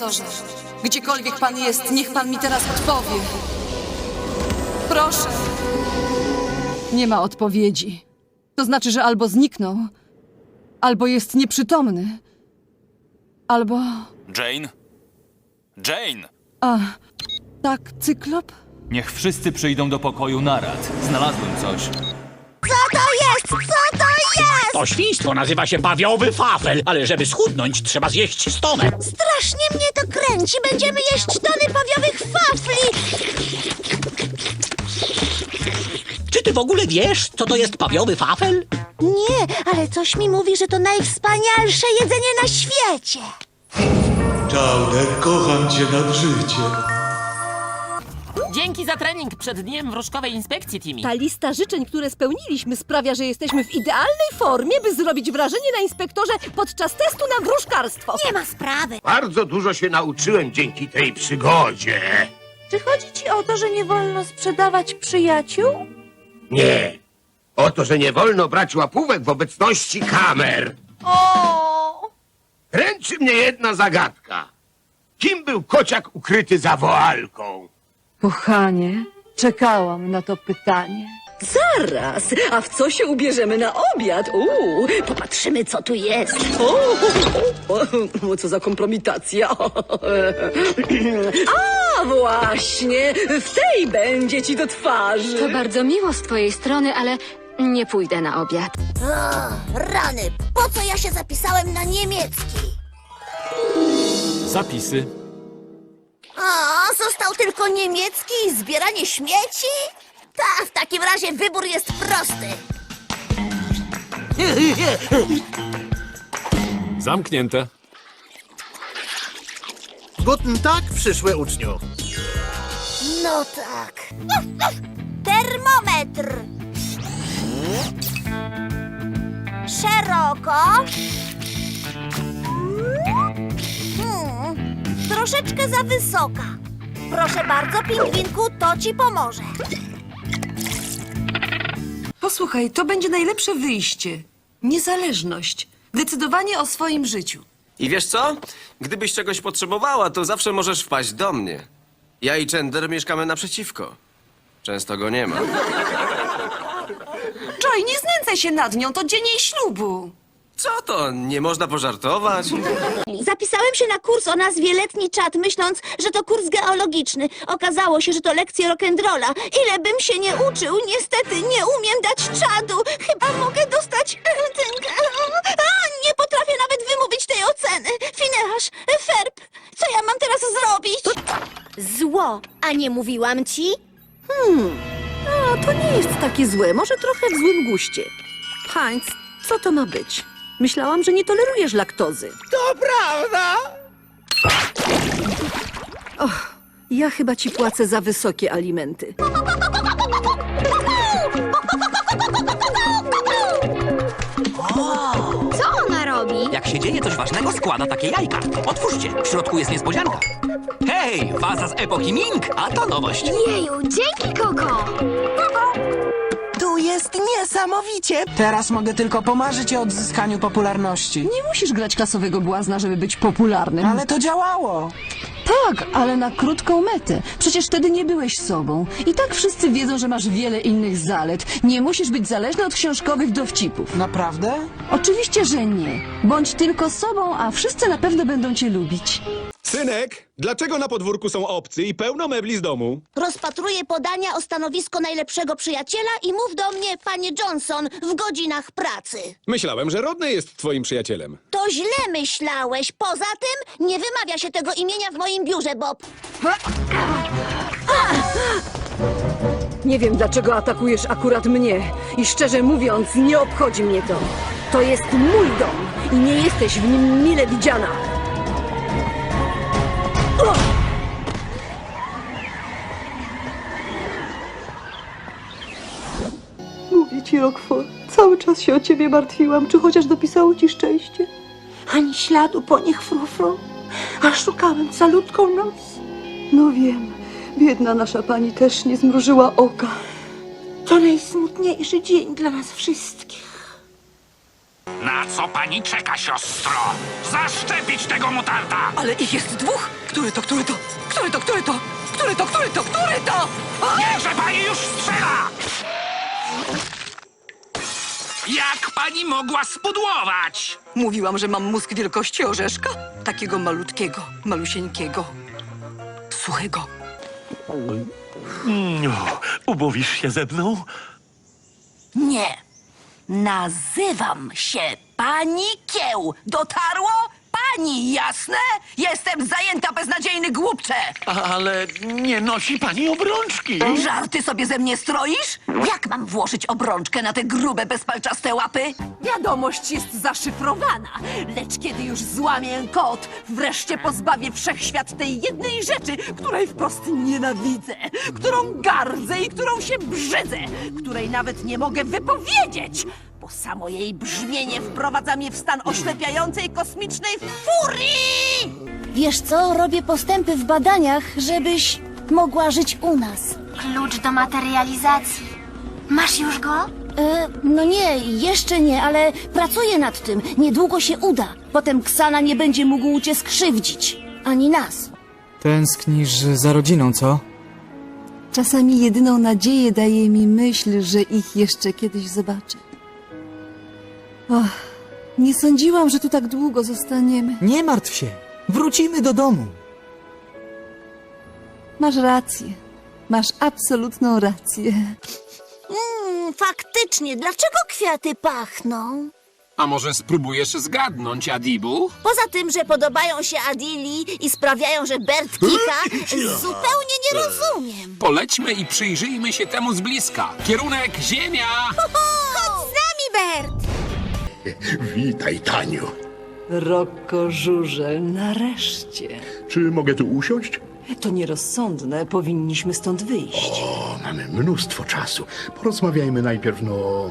profesorze. Gdziekolwiek pan jest, niech pan mi teraz odpowie. Proszę. Nie ma odpowiedzi. To znaczy, że albo zniknął, albo jest nieprzytomny, albo. Jane? Jane! A, tak, cyklop? Niech wszyscy przyjdą do pokoju narad. Znalazłem coś. Co to jest? Co to jest? To świństwo nazywa się bawiowy fafel, ale żeby schudnąć, trzeba zjeść stonę. Strasznie mnie to kręci. Będziemy jeść tony pawiowych wafli. Czy ty w ogóle wiesz, co to jest pawiowy fafel? Nie, ale coś mi mówi, że to najwspanialsze jedzenie na świecie. Chowder, kocham cię nad życie. Dzięki za trening przed dniem wróżkowej inspekcji, Timmy. Ta lista życzeń, które spełniliśmy, sprawia, że jesteśmy w idealnej formie, by zrobić wrażenie na inspektorze podczas testu na wróżkarstwo. Nie ma sprawy. Bardzo dużo się nauczyłem dzięki tej przygodzie. Czy chodzi ci o to, że nie wolno sprzedawać przyjaciół? Nie. O to, że nie wolno brać łapówek w obecności kamer. O! Kręczy mnie jedna zagadka. Kim był kociak ukryty za woalką? Kochanie, czekałam na to pytanie. Zaraz, a w co się ubierzemy na obiad? Uuu, popatrzymy, co tu jest. O, o, o, co za kompromitacja. A, właśnie, w tej będzie ci do twarzy. To bardzo miło z twojej strony, ale nie pójdę na obiad. O, rany, po co ja się zapisałem na niemiecki? Zapisy. O, został tylko niemiecki i zbieranie śmieci? Ta, w takim razie wybór jest prosty. Zamknięte. Guten Tag, przyszły uczniu. No tak. Termometr. Szeroko. Hmm, troszeczkę za wysoka. Proszę bardzo, pingwinku, to ci pomoże. Posłuchaj, to będzie najlepsze wyjście. Niezależność. Decydowanie o swoim życiu. I wiesz co? Gdybyś czegoś potrzebowała, to zawsze możesz wpaść do mnie. Ja i Chandler mieszkamy naprzeciwko. Często go nie ma. Joy, nie znęcaj się nad nią, to dzień jej ślubu. Co to? Nie można pożartować? Zapisałem się na kurs o nazwie Letni Czad, myśląc, że to kurs geologiczny. Okazało się, że to lekcje rock'n'rolla. Ile bym się nie uczył, niestety nie umiem dać czadu. Chyba mogę dostać. A, nie potrafię nawet wymówić tej oceny. Fineasz, Ferb, co ja mam teraz zrobić? Zło, a nie mówiłam ci? A, to nie jest takie złe, może trochę w złym guście. Heinz, co to ma być? Myślałam, że nie tolerujesz laktozy. To prawda. Och, ja chyba ci płacę za wysokie alimenty. Co ona robi? Jak się dzieje coś ważnego, składa takie jajka. Otwórzcie, w środku jest niespodzianka. Hej, waza z epoki Ming, a to nowość. Jeju, dzięki niesamowicie. Teraz mogę tylko pomarzyć o odzyskaniu popularności. Nie musisz grać klasowego błazna, żeby być popularnym. Ale to działało. Tak, ale na krótką metę. Przecież wtedy nie byłeś sobą. I tak wszyscy wiedzą, że masz wiele innych zalet. Nie musisz być zależny od książkowych dowcipów. Naprawdę? Oczywiście, że nie. Bądź tylko sobą, a wszyscy na pewno będą cię lubić. Synek, dlaczego na podwórku są obcy i pełno mebli z domu? Rozpatruję podania o stanowisko najlepszego przyjaciela i mów do mnie, panie Johnson, w godzinach pracy. Myślałem, że Rodney jest twoim przyjacielem. To źle myślałeś. Poza tym nie wymawia się tego imienia w moim biurze, Bob. Nie wiem, dlaczego atakujesz akurat mnie. I szczerze mówiąc, nie obchodzi mnie to. To jest mój dom i nie jesteś w nim mile widziana. Ci, Rockford, cały czas się o ciebie martwiłam. Czy chociaż dopisało ci szczęście? Ani śladu po nich, frufru. A szukałem calutką noc. No wiem, biedna nasza pani też nie zmrużyła oka. To najsmutniejszy dzień dla nas wszystkich. Na co pani czeka, siostro? Zaszczepić tego mutanta! Ale ich jest dwóch! Który to, który to? Który to, który to? Który to, który to, który to? A! Niechże pani już strzela! Jak pani mogła spudłować? Mówiłam, że mam mózg wielkości orzeszka? Takiego malutkiego, malusieńkiego, suchego. Umówisz się ze mną? Nie. Nazywam się Pani Kieł. Dotarło? Pani, jasne? Jestem zajęta beznadziejny głupcze. Ale nie nosi pani obrączki. Żarty sobie ze mnie stroisz? Jak mam włożyć obrączkę na te grube, bezpalczaste łapy? Wiadomość jest zaszyfrowana, lecz kiedy już złamię kod, wreszcie pozbawię wszechświat tej jednej rzeczy, której wprost nienawidzę, którą gardzę i którą się brzydzę, której nawet nie mogę wypowiedzieć, samo jej brzmienie wprowadza mnie w stan oślepiającej kosmicznej furii! Wiesz co, robię postępy w badaniach, żebyś mogła żyć u nas. Klucz do materializacji. Masz już go? E, no nie, jeszcze nie, ale pracuję nad tym. Niedługo się uda. Potem Ksana nie będzie mógł cię skrzywdzić. Ani nas. Tęsknisz za rodziną, co? Czasami jedyną nadzieję daje mi myśl, że ich jeszcze kiedyś zobaczę. Och, nie sądziłam, że tu tak długo zostaniemy. Nie martw się. Wrócimy do domu. Masz rację. Masz absolutną rację. Mm, faktycznie, dlaczego kwiaty pachną? A może spróbujesz zgadnąć, Adibu? Poza tym, że podobają się Adili i sprawiają, że Bert kicha, zupełnie nie rozumiem. Polećmy i przyjrzyjmy się temu z bliska. Kierunek Ziemia! Witaj, Taniu. Rokko żurze, nareszcie. Czy mogę tu usiąść? To nierozsądne, powinniśmy stąd wyjść. O, mamy mnóstwo czasu. Porozmawiajmy najpierw, no...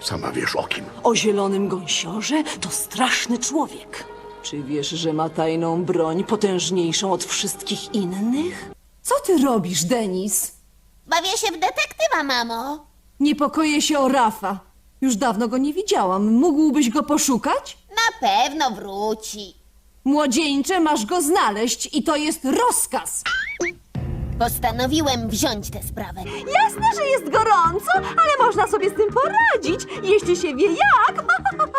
E, sama wiesz o kim. O zielonym gąsiorze to straszny człowiek. Czy wiesz, że ma tajną broń potężniejszą od wszystkich innych? Co ty robisz, Denis? Bawię się w detektywa, mamo. Niepokoję się o Rafa. Już dawno go nie widziałam. Mógłbyś go poszukać? Na pewno wróci. Młodzieńcze, masz go znaleźć i to jest rozkaz. Postanowiłem wziąć tę sprawę. Jasne, że jest gorąco, ale można sobie z tym poradzić, jeśli się wie jak.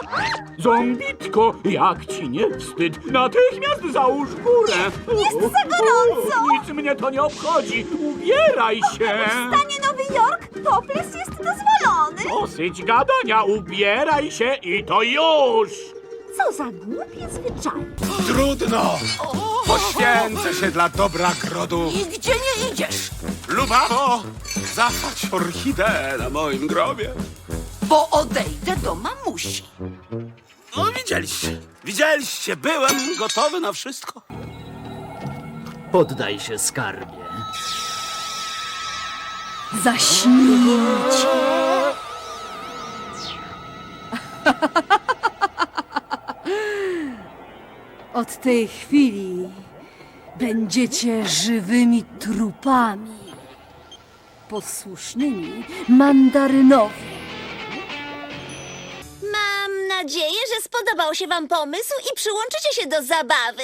Zombitko, jak ci nie wstyd? Natychmiast załóż górę! Jest za gorąco! Nic mnie to nie obchodzi! Ubieraj się! Stanie Nowy Jork, topless jest dozwolony. Dosyć gadania, ubieraj się i to już! Co za głupie zwyczaj. Trudno! Poświęcę się dla dobra grodu. I gdzie nie idziesz? Lubamo, zasadź orchideę na moim grobie. Bo odejdę do mamusi. No widzieliście, widzieliście, byłem gotowy na wszystko. Poddaj się, skarbie. Zaśnijcie. Od tej chwili będziecie żywymi trupami. Posłusznymi mandarynowi. Mam nadzieję, że spodobał się wam pomysł i przyłączycie się do zabawy.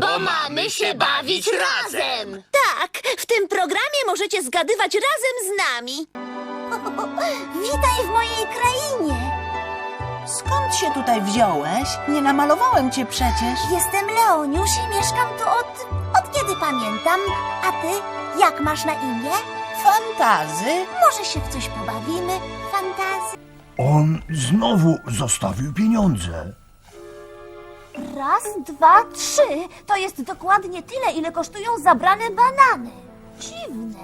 Bo mamy się bawić razem! Tak, w tym programie możecie zgadywać razem z nami. Witaj w mojej krainie. Skąd się tutaj wziąłeś? Nie namalowałem cię przecież. Jestem Leoniusz i mieszkam tu od, od kiedy pamiętam. A ty, jak masz na imię? Fantazy? Może się w coś pobawimy? Fantazy. On znowu zostawił pieniądze. Raz, dwa, trzy. To jest dokładnie tyle, ile kosztują zabrane banany. Dziwne.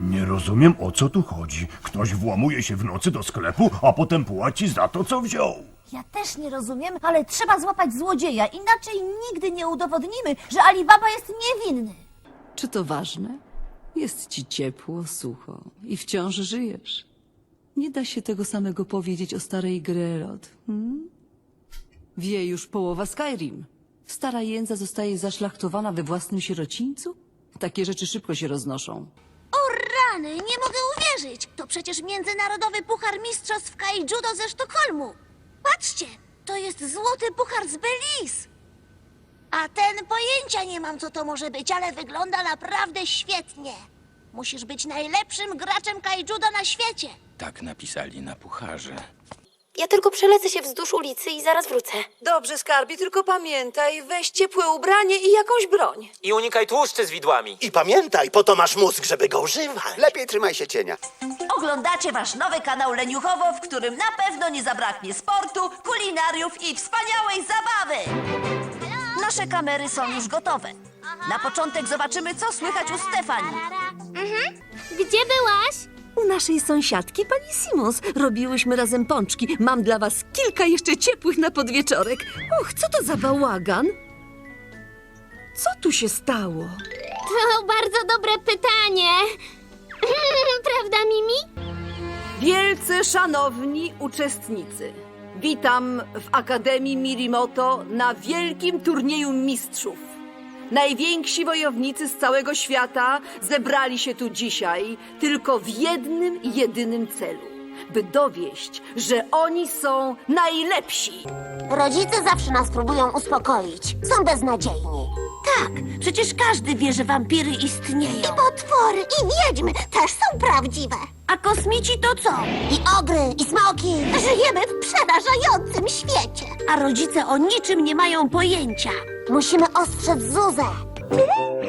Nie rozumiem, o co tu chodzi. Ktoś włamuje się w nocy do sklepu, a potem płaci za to, co wziął. Ja też nie rozumiem, ale trzeba złapać złodzieja, inaczej nigdy nie udowodnimy, że Alibaba jest niewinny. Czy to ważne? Jest ci ciepło, sucho i wciąż żyjesz. Nie da się tego samego powiedzieć o starej Grelot. Hmm? Wie już połowa Skyrim. Stara jędza zostaje zaszlachtowana we własnym sierocińcu? Takie rzeczy szybko się roznoszą. O rany, nie mogę uwierzyć! To przecież międzynarodowy puchar mistrzostw Kaijudo ze Sztokholmu. Patrzcie, to jest złoty puchar z Belize. A ten pojęcia nie mam, co to może być, ale wygląda naprawdę świetnie. Musisz być najlepszym graczem kaijudo na świecie. Tak napisali na pucharze. Ja tylko przelecę się wzdłuż ulicy i zaraz wrócę. Dobrze, skarbie, tylko pamiętaj, weź ciepłe ubranie i jakąś broń. I unikaj tłuszczy z widłami. I pamiętaj, po to masz mózg, żeby go używać. Lepiej trzymaj się cienia. Oglądacie wasz nowy kanał Leniuchowo, w którym na pewno nie zabraknie sportu, kulinariów i wspaniałej zabawy. Nasze kamery są już gotowe. Na początek zobaczymy, co słychać u Stefani. Gdzie byłaś? U naszej sąsiadki, pani Simons, robiłyśmy razem pączki. Mam dla was kilka jeszcze ciepłych na podwieczorek. Och, co to za bałagan? Co tu się stało? To bardzo dobre pytanie. Prawda, Mimi? Wielce szanowni uczestnicy, witam w Akademii Mirimoto na wielkim turnieju mistrzów. Najwięksi wojownicy z całego świata zebrali się tu dzisiaj tylko w jednym i jedynym celu, by dowieść, że oni są najlepsi. Rodzice zawsze nas próbują uspokoić. Są beznadziejni. Tak, przecież każdy wie, że wampiry istnieją. I potwory, i wiedźmy też są prawdziwe. A kosmici to co? I ogry, i smoki. Żyjemy w przerażającym świecie. A rodzice o niczym nie mają pojęcia. Musimy ostrzec Zuzę.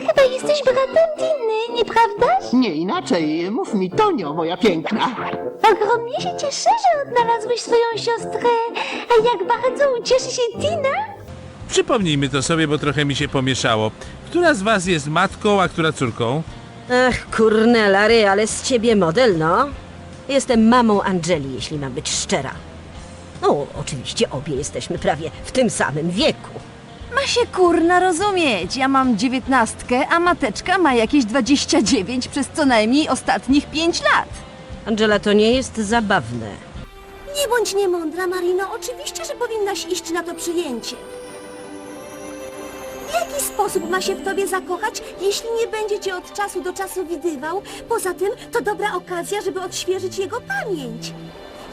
Chyba jesteś bratem Diny, nieprawdaż? Nie inaczej, mów mi Tonio, moja piękna. Ogromnie się cieszę, że odnalazłeś swoją siostrę. A jak bardzo ucieszy się Tina? Przypomnijmy to sobie, bo trochę mi się pomieszało. Która z was jest matką, a która córką? Ach, kurnela, ale z ciebie model, no. Jestem mamą Angeli, jeśli mam być szczera. No, oczywiście obie jesteśmy prawie w tym samym wieku. Ma się kurna rozumieć. Ja mam dziewiętnastkę, a mateczka ma jakieś 29 przez co najmniej ostatnich 5 lat. Angela, to nie jest zabawne. Nie bądź niemądra, Marino. Oczywiście, że powinnaś iść na to przyjęcie. W jaki sposób ma się w tobie zakochać, jeśli nie będzie cię od czasu do czasu widywał? Poza tym to dobra okazja, żeby odświeżyć jego pamięć.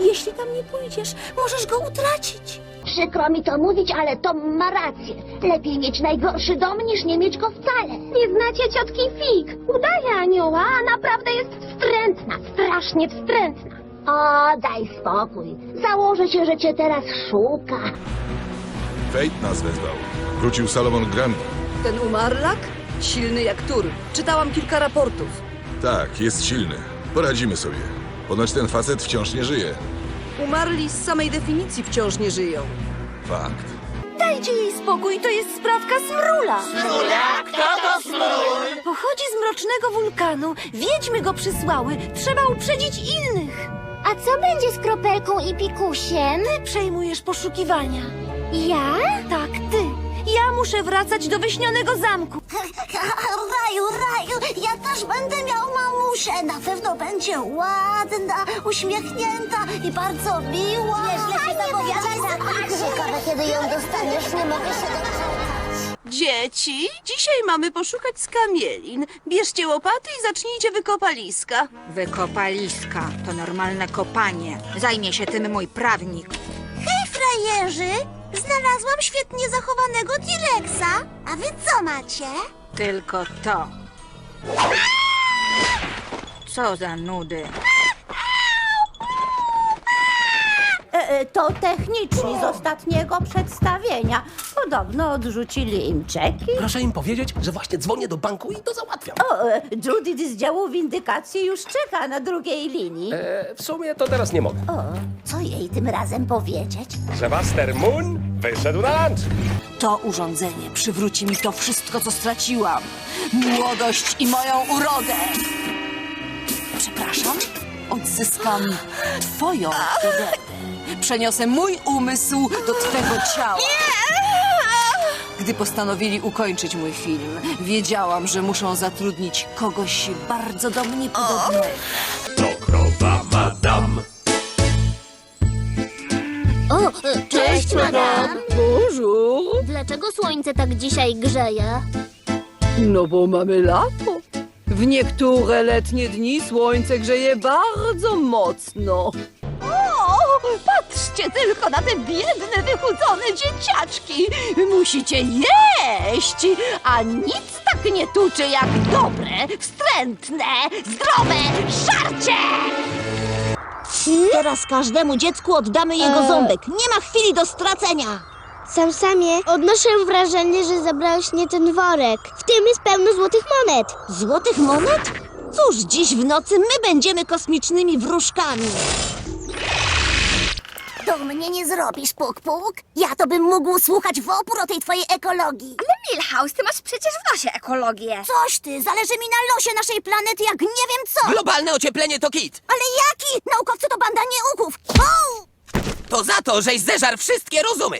Jeśli tam nie pójdziesz, możesz go utracić. Przykro mi to mówić, ale Tom ma rację. Lepiej mieć najgorszy dom, niż nie mieć go wcale. Nie znacie ciotki Fig. Udaje anioła, a naprawdę jest wstrętna. Strasznie wstrętna. O, daj spokój. Założę się, że cię teraz szuka. Fate nas wezwał. Wrócił Salomon Grandi. Ten umarlak? Silny jak tur. Czytałam kilka raportów. Tak, jest silny. Poradzimy sobie. Ponoć ten facet wciąż nie żyje. Umarli z samej definicji wciąż nie żyją. Fakt. Dajcie jej spokój, to jest sprawka Smrula. Smrula? Kto to smról? Pochodzi z mrocznego wulkanu. Wiedźmy go przysłały. Trzeba uprzedzić innych. A co będzie z kropelką i pikusiem? Ty przejmujesz poszukiwania. Ja? Tak, ty. Ja muszę wracać do wyśnionego zamku. Raju, Raju, ja też będę miał mamusię. Na pewno będzie ładna, uśmiechnięta i bardzo miła. Nieźle się zapowiada. Ciekawe, kiedy ją dostaniesz, nie mogę się doczekać. Dzieci, dzisiaj mamy poszukać skamielin. Bierzcie łopaty i zacznijcie wykopaliska. Wykopaliska to normalne kopanie. Zajmie się tym mój prawnik. Hej, frajerzy! Znalazłam świetnie zachowanego T-Rexa. A wy co macie? Tylko to. Co za nudy. E, to techniczni z ostatniego przedstawienia. Podobno odrzucili im czeki. Proszę im powiedzieć, że właśnie dzwonię do banku i to załatwiam. O, e, Judith z działu windykacji już czeka na drugiej linii. E, w sumie to teraz nie mogę. O, co jej tym razem powiedzieć? Że Master Moon wyszedł na lunch. To urządzenie przywróci mi to wszystko, co straciłam. Młodość i moją urodę. Przepraszam, odzyskam twoją urodę. Przeniosę mój umysł do twego ciała. Gdy postanowili ukończyć mój film, wiedziałam, że muszą zatrudnić kogoś bardzo do mnie podobnego. O, cześć, madam. Bonjour. Dlaczego słońce tak dzisiaj grzeje? No bo mamy lato. W niektóre letnie dni słońce grzeje bardzo mocno. O, Patrzcie tylko na te biedne, wychudzone dzieciaczki! Musicie jeść, a nic tak nie tuczy jak dobre, wstrętne, zdrowe żarcie! Teraz każdemu dziecku oddamy jego E. ząbek. Nie ma chwili do stracenia. Sam samie odnoszę wrażenie, że zabrałeś nie ten worek. W tym jest pełno złotych monet. Złotych monet? Cóż, dziś w nocy my będziemy kosmicznymi wróżkami. Do mnie nie zrobisz, puk puk. Ja to bym mógł słuchać w opór o tej twojej ekologii. Ale Milhouse, ty masz przecież w nosie ekologię. Coś ty, zależy mi na losie naszej planety jak nie wiem co. Globalne ocieplenie to kit. Ale jaki? Naukowcy to banda nieuków. O! To za to, żeś zeżar wszystkie rozumy.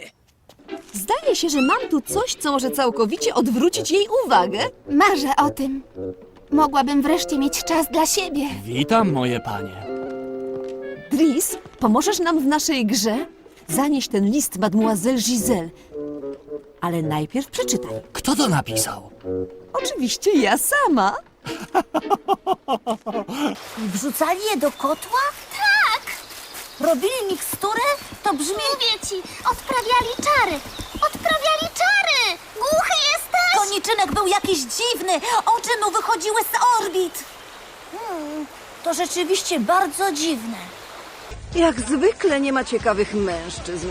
Zdaje się, że mam tu coś, co może całkowicie odwrócić jej uwagę. Marzę o tym. Mogłabym wreszcie mieć czas dla siebie. Witam, moje panie. Dris, pomożesz nam w naszej grze? Zanieś ten list Mademoiselle Giselle. Ale najpierw przeczytaj. Kto to napisał? Oczywiście ja sama. Wrzucali je do kotła? Tak! Robili miksturę? To brzmi... Mówię ci, odprawiali czary! Odprawiali czary! Głuchy jesteś! Koniczynek był jakiś dziwny, oczy mu wychodziły z orbit. Hmm, to rzeczywiście bardzo dziwne. Jak zwykle nie ma ciekawych mężczyzn.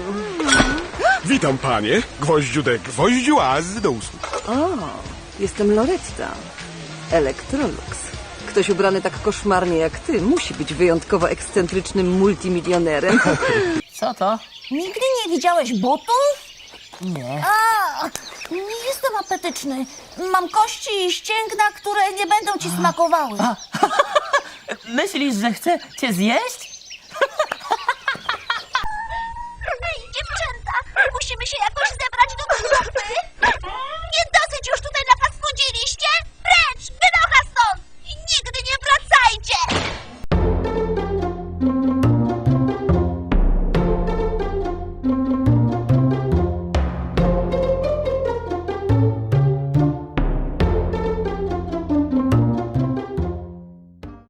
Witam panie, gwoździu de gwoździu, a z do usług. O, jestem Loretta. Electrolux. Ktoś ubrany tak koszmarnie jak ty musi być wyjątkowo ekscentrycznym multimilionerem. Co to? Nigdy nie widziałeś butów? Nie. A, nie jestem apetyczny. Mam kości i ścięgna, które nie będą ci smakowały. Myślisz, że chcę cię zjeść? Ej, dziewczęta, musimy się jakoś zebrać do koncerty.